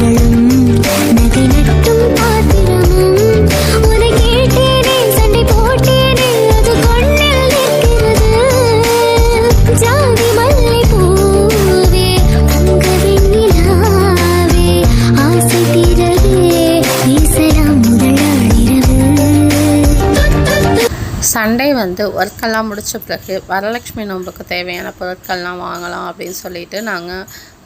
சண்டை சண்டே வந்து ஒர்க்கெல்லாம் முடித்த பிறகு வரலட்சுமி நோம்புக்கு தேவையான பொருட்கள்லாம் வாங்கலாம் அப்படின்னு சொல்லிட்டு நாங்கள்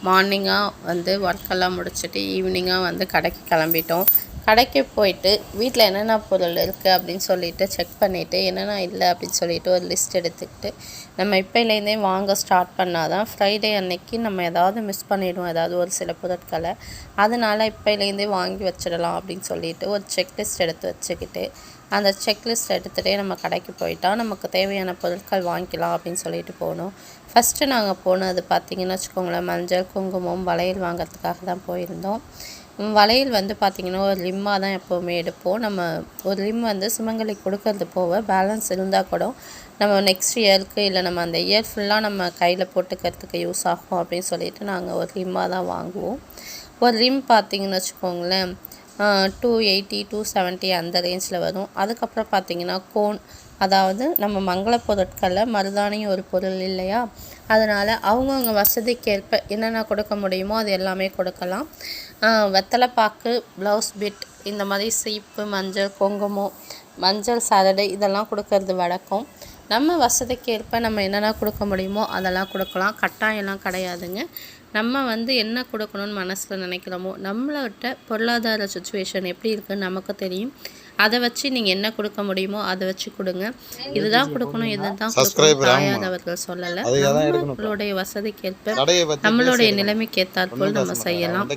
மார்னிங்காக வந்து ஒர்க்கெல்லாம் முடிச்சுட்டு ஈவினிங்காக வந்து கடைக்கு கிளம்பிட்டோம். கடைக்கு போயிட்டு வீட்டில் என்னென்ன பொருள் இருக்குது அப்படின்னு சொல்லிட்டு செக் பண்ணிவிட்டு என்னென்ன இல்லை அப்படின்னு சொல்லிட்டு ஒரு லிஸ்ட் எடுத்துக்கிட்டு நம்ம இப்போலேருந்தே வாங்க ஸ்டார்ட் பண்ணால் தான் ஃப்ரைடே அன்னைக்கு நம்ம ஏதாவது மிஸ் பண்ணிவிடுவோம் ஏதாவது ஒரு சில பொருட்களை. அதனால் இப்போலேருந்தே வாங்கி வச்சிடலாம் அப்படின்னு சொல்லிட்டு ஒரு செக் லிஸ்ட் எடுத்து வச்சுக்கிட்டு அந்த செக்லிஸ்ட் எடுத்துகிட்டே நம்ம கடைக்கு போயிட்டால் நமக்கு தேவையான பொருட்கள் வாங்கிக்கலாம் அப்படின்னு சொல்லிட்டு போனோம் ஃபஸ்ட்டு நாங்கள் போனது பார்த்திங்கன்னு வச்சுக்கோங்களேன் மஞ்சள் குங்குமம் வளையல் வாங்குறதுக்காக தான் போயிருந்தோம். வளையல் வந்து பார்த்திங்கன்னா ஒரு லிம்மாக தான் எப்போவுமே எடுப்போம். நம்ம ஒரு லிம் வந்து சுமங்கலி கொடுக்கறது போக பேலன்ஸ் இருந்தால் கூட நம்ம நெக்ஸ்ட் இயருக்கு இல்லை நம்ம அந்த இயர் ஃபுல்லாக நம்ம கையில் போட்டுக்கிறதுக்கு யூஸ் ஆகும் அப்படின்னு சொல்லிட்டு நாங்கள் ஒரு லிம்மாக தான் வாங்குவோம். ஒரு லிம் பார்த்திங்கன்னு வச்சுக்கோங்களேன் டூ எயிட்டி டூ செவன்ட்டி அந்த ரேஞ்சில் வரும். அதுக்கப்புறம் பார்த்திங்கன்னா கோன் அதாவது நம்ம மங்கள பொருட்களில் மருதாணியும் ஒரு பொருள் இல்லையா? அதனால் அவங்கவுங்க வசதிக்கேற்ப என்னென்ன கொடுக்க முடியுமோ அது எல்லாமே கொடுக்கலாம். வெத்தலைப்பாக்கு ப்ளவுஸ் பிட் இந்த மாதிரி சீப்பு மஞ்சள் குங்குமம் மஞ்சள் சரடு இதெல்லாம் கொடுக்கறது வழக்கம். நம்ம வசதிக்கேற்ப நம்ம என்னென்ன கொடுக்க முடியுமோ அதெல்லாம் கொடுக்கலாம். கட்டாயம்லாம் கிடையாதுங்க. நம்ம வந்து என்ன கொடுக்கணும்னு மனசில் நினைக்கிறோமோ நம்மளோட பொருளாதார சுச்சுவேஷன் எப்படி இருக்குன்னு நமக்கு தெரியும். அதை வச்சு நீங்கள் என்ன கொடுக்க முடியுமோ அதை வச்சு கொடுங்க. இதுதான் கொடுக்கணும் இதுதான் கொடுக்கணும். தாயாதவர்கள் சொல்லலை. நம்மளுடைய வசதிக்கேற்ப நம்மளுடைய நிலைமைக்கு ஏற்றாற்போல் நம்ம செய்யலாம்.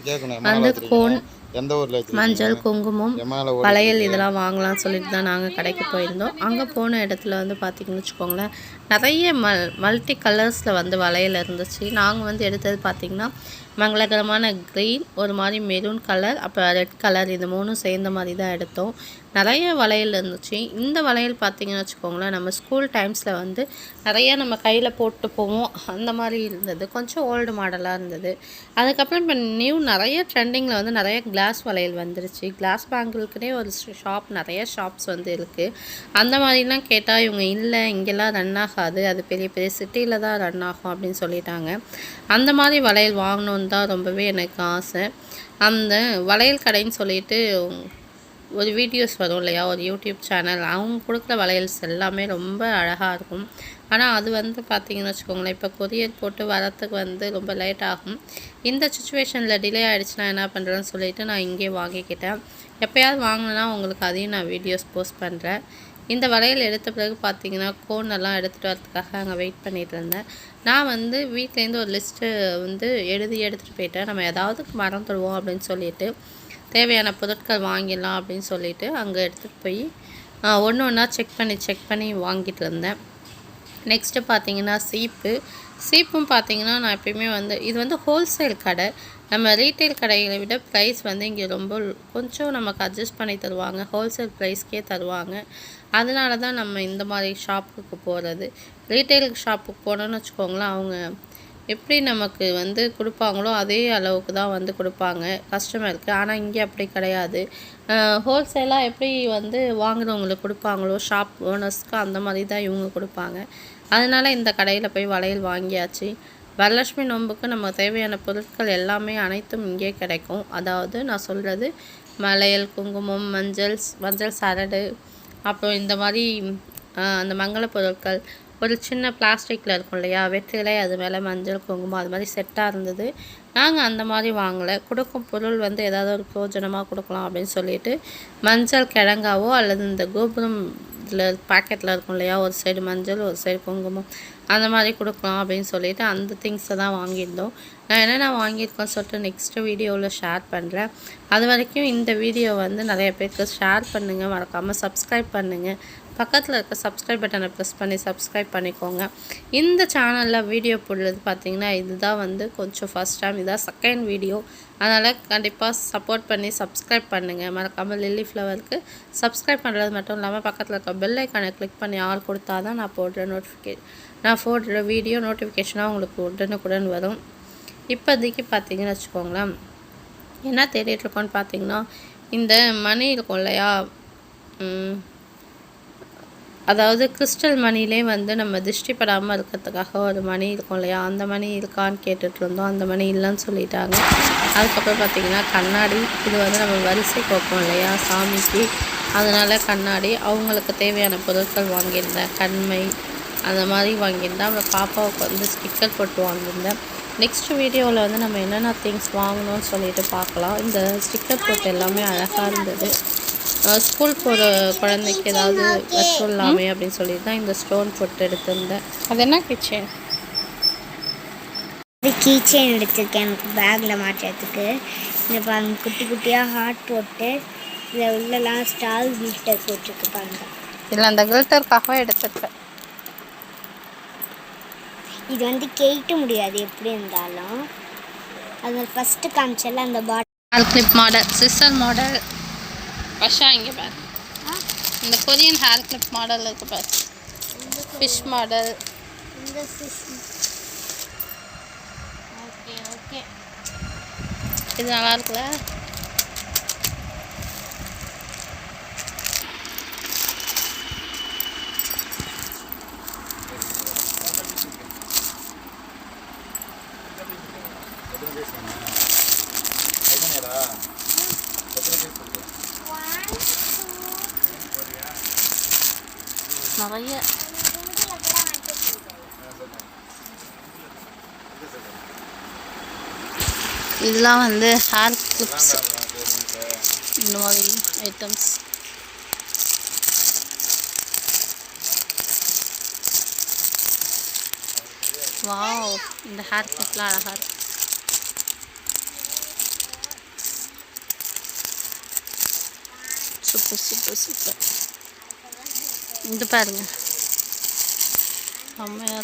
வந்து கோன் எந்த ஊர்ல? மஞ்சள் குங்குமம் வளையல் இதெல்லாம் வாங்கலாம்னு சொல்லிட்டு தான் நாங்கள் கடைக்கு போயிருந்தோம் அங்கே போன இடத்துல வந்து பார்த்திங்கன்னு வச்சுக்கோங்களேன் நிறைய மல் மல்டி கலர்ஸில் வந்து வளையல் இருந்துச்சு நாங்கள் வந்து எடுத்தது பார்த்திங்கன்னா மங்களகரமான க்ரீன் ஒரு மாதிரி மெரூன் கலர் அப்புறம் ரெட் கலர் இது மூணும் சேர்ந்த மாதிரி தான் எடுத்தோம். நிறைய வளையல் இருந்துச்சு. இந்த வளையல் பார்த்திங்கன்னு வச்சுக்கோங்களேன் நம்ம ஸ்கூல் டைம்ஸில் வந்து நிறைய நம்ம கையில் போட்டு போவோம். அந்த மாதிரி இருந்தது. கொஞ்சம் ஓல்டு மாடலாக இருந்தது. அதுக்கப்புறம் இப்போ நியூ நிறைய ட்ரெண்டிங்கில் வந்து நிறைய கிளாஸ் வளையல் வந்துருச்சு. கிளாஸ் பேங்கிள்க்குனே ஒரு ஷாப் நிறைய ஷாப்ஸ் வந்து இருக்குது அந்த மாதிரிலாம் கேட்டால் இவங்க இல்லை இங்கெல்லாம் ரன் ஆகாது. அது பெரிய பெரிய சிட்டியில் தான் ரன் ஆகும். அப்படின்னு சொல்லிட்டாங்க. அந்த மாதிரி வளையல் தான் ரொம்பவே எனக்கு ஆசை. அந்த வளையல் கடைன்னு சொல்லிட்டு ஒரு வீடியோஸ் வரும் இல்லையா? ஒரு யூடியூப் சேனல் அவங்க கொடுக்குற வளையல்ஸ் எல்லாமே ரொம்ப அழகாக இருக்கும். ஆனால் அது வந்து பார்த்திங்கன்னு வச்சுக்கோங்களேன் இப்போ கொரியர் போட்டு வரத்துக்கு வந்து ரொம்ப லேட் ஆகும். இந்த சுச்சுவேஷனில் டிலே ஆகிடுச்சுன்னா என்ன பண்ணுறேன்னு சொல்லிவிட்டு நான் இங்கே வாங்கிக்கிட்டேன். எப்போயாவது வாங்கினா உங்களுக்கு அதையும் நான் வீடியோஸ் போஸ்ட் பண்ணுறேன் இந்த வளையல் எடுத்த பிறகு பார்த்தீங்கன்னா கோன் எல்லாம் எடுத்துகிட்டு வரதுக்காக அங்கே வெயிட் பண்ணிகிட்டு இருந்தேன். நான் வந்து வீட்லேருந்து ஒரு லிஸ்ட்டு வந்து எழுதி எடுத்துகிட்டு போயிட்டேன். நம்ம ஏதாவது மறந்துடுவோம் அப்படின்னு சொல்லிட்டு தேவையான பொருட்கள் வாங்கிடலாம் அப்படின்னு சொல்லிட்டு அங்கே எடுத்துகிட்டு போய் ஒன்று ஒன்றா செக் பண்ணி செக் பண்ணி வாங்கிட்டு இருந்தேன். நெக்ஸ்ட்டு பார்த்தீங்கன்னா சீப்பு. சீப்பும் பார்த்தீங்கன்னா நான் எப்பயுமே வந்து இது வந்து ஹோல்சேல் கடை. நம்ம ரீட்டைல் கடைகளை விட ப்ரைஸ் வந்து இங்கே ரொம்ப கொஞ்சம் நமக்கு அட்ஜஸ்ட் பண்ணி தருவாங்க. ஹோல்சேல் ப்ரைஸ்க்கே தருவாங்க. அதனால தான் நம்ம இந்த மாதிரி ஷாப்புக்கு போகிறது ரீட்டைல் ஷாப்புக்கு போனோம்னு வச்சுக்கோங்களேன் அவங்க எப்படி நமக்கு வந்து கொடுப்பாங்களோ அதே அளவுக்கு தான் வந்து கொடுப்பாங்க கஸ்டமருக்கு ஆனால் இங்கே அப்படி கிடையாது. ஹோல்சேலாக எப்படி வந்து வாங்குறவங்களுக்கு கொடுப்பாங்களோ ஷாப் ஓனர்ஸ்க்கு அந்த மாதிரி தான் இவங்க கொடுப்பாங்க. அதனால் இந்த கடையில் போய் வளையல் வாங்கியாச்சு. வரலட்சுமி நோன்புக்கு நம்ம தேவையான பொருட்கள் எல்லாமே அனைத்தும் இங்கே கிடைக்கும். அதாவது நான் சொல்கிறது மலையல் குங்குமம் மஞ்சள் மஞ்சள் சரடு அப்புறம் இந்த மாதிரி அந்த மங்கள பொருட்கள். ஒரு சின்ன பிளாஸ்டிக்கில் இருக்கும் இல்லையா? வெற்றிலை அது மேலே மஞ்சள் குங்குமம் அது மாதிரி செட்டாக இருந்தது. நாங்கள் அந்த மாதிரி வாங்கலை. கொடுக்கும் பொருள் வந்து ஏதாவது ஒரு பிரயோஜனமாக கொடுக்கலாம் அப்படின்னு சொல்லிட்டு மஞ்சள் கிழங்காவோ அல்லது இந்த கோபுரம் இதில் பாக்கெட்டில் இருக்கும் இல்லையா? ஒரு சைடு மஞ்சள் ஒரு சைடு குங்குமம். அந்த மாதிரி கொடுக்கலாம் அப்படின்னு சொல்லிட்டு அந்த திங்ஸை தான் வாங்கியிருந்தோம். நான் என்னென்ன வாங்கியிருக்கோன்னு சொல்லிட்டு நெக்ஸ்ட்டு வீடியோவில் ஷேர் பண்ணுறேன் அது வரைக்கும் இந்த வீடியோ வந்து நிறைய பேருக்கு ஷேர் பண்ணுங்கள் மறக்காமல் சப்ஸ்கிரைப் பண்ணுங்கள் பக்கத்தில் இருக்க சப்ஸ்கிரைப் பட்டனை ப்ரெஸ் பண்ணி சப்ஸ்கிரைப் பண்ணிக்கோங்க. இந்த சேனலில் வீடியோ போடுறது பார்த்தீங்கன்னா இதுதான் வந்து கொஞ்சம் ஃபஸ்ட் டைம் இதான் செகண்ட் வீடியோ அதனால் கண்டிப்பாக சப்போர்ட் பண்ணி சப்ஸ்கிரைப் பண்ணுங்கள் மறக்காமல் லில்லி ஃப்ளவருக்கு சப்ஸ்கிரைப் பண்ணுறது மட்டும் இல்லாமல் பக்கத்தில் இருக்க பெல் ஐக்கானை கிளிக் பண்ணி ஆள் கொடுத்தா தான் நான் போடுற நோட்டிஃபிகே நான் போடுற வீடியோ நோட்டிஃபிகேஷனாக உங்களுக்கு உடனுக்குடன் வரும். இப்போதைக்கு பார்த்தீங்கன்னு வச்சுக்கோங்களேன் என்ன தேடிட்டு இருக்கோம்னு பார்த்தீங்கன்னா இந்த மணி இருக்கும் இல்லையா? அதாவது கிறிஸ்டல் மணிலே வந்து நம்ம திருஷ்டி படாமல் இருக்கிறதுக்காக ஒரு மணி இருக்கும் இல்லையா? அந்த மணி இருக்கான்னு கேட்டுட்டு இருந்தோம். அந்த மணி இல்லைன்னு சொல்லிட்டாங்க. அதுக்கப்புறம் பார்த்திங்கன்னா கண்ணாடி இது வந்து நம்ம வரிசைக்கு வைப்போம் இல்லையா? சாமிக்கு. அதனால் கண்ணாடி அவங்களுக்கு தேவையான பொருட்கள் வாங்கியிருந்தேன். கண்மை அந்த மாதிரி வாங்கியிருந்தேன். அப்புறம் பாப்பாவுக்கு வந்து ஸ்டிக்கர் போட்டு வாங்கியிருந்தேன். நெக்ஸ்ட் வீடியோவில் வந்து நம்ம என்னென்ன திங்ஸ் வாங்கணும்னு சொல்லிட்டு பார்க்கலாம். இந்த ஸ்டிக்கர் போட்டு எல்லாமே அழகாக இருந்தது. ஸ்கூல் போகிற குழந்தைக்கு ஏதாவது வச்சுடலாமே அப்படின்னு சொல்லிட்டு தான் இந்த ஸ்டோன் போட்டு எடுத்திருந்தேன். அது என்ன கிச்சன் கீ செயின் எடுத்திருக்கேன். எனக்கு பேக்கில் மாட்டுறதுக்கு. இந்த பாருங்க குட்டி குட்டியாக ஹார்ட் போட்டு இதில் உள்ளலாம் ஸ்டார் கிளிட்டர் போட்டிருக்கு பாருங்க. இல்லை அந்த கில்டருக்காகவே எடுத்திருக்கேன். இது வந்து கேட்ட முடியாது எப்படி இருந்தாலும். அது ஃபஸ்ட்டு காமிச்சல அந்த பாட் hair clip model sister model வஷா இங்கே பார். இந்த கொரியன் ஹேர் கிளிப் மாடல் இருக்கு பார். ஃபிஷ் மாடல் இந்த ஓகே ஓகே. இது நல்லா இருக்குல்ல? நிறைய இதெல்லாம் வந்து ஹேர் கிளிப்ஸ் இந்த மாதிரி ஐட்டம்ஸ் வாவ் இந்த ஹேர் கிளிப்லாம் அழகாக இருக்கு. சூப்பர் சூப்பர் சூப்பர் இது பாருங்க. செம்மையா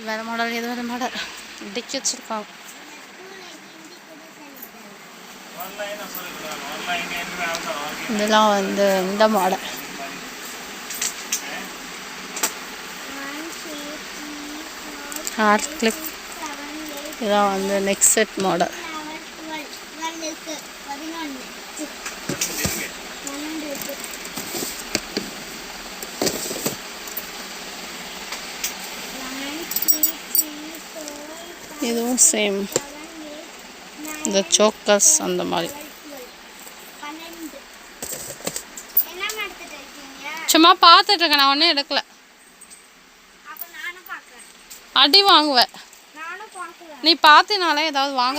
வேறு மாடல் இது வேறு மாடல் டிக்கி வச்சுருக்காங்க இதெல்லாம் வந்து இந்த மாடல் ஹார்ட் கிளிப் இதெல்லாம் வந்து நெக்ஸ்ட் செட் மாடல் இதுவும் சேம் இந்த சோக்கர்ஸ் அந்த மாதிரி. சும்மா பார்த்துட்டு இருக்கேன் நான் ஒன்றும் எடுக்கல. அடி வாங்குவேன். நீ பார்த்தினாலே ஏதாவது வாங்க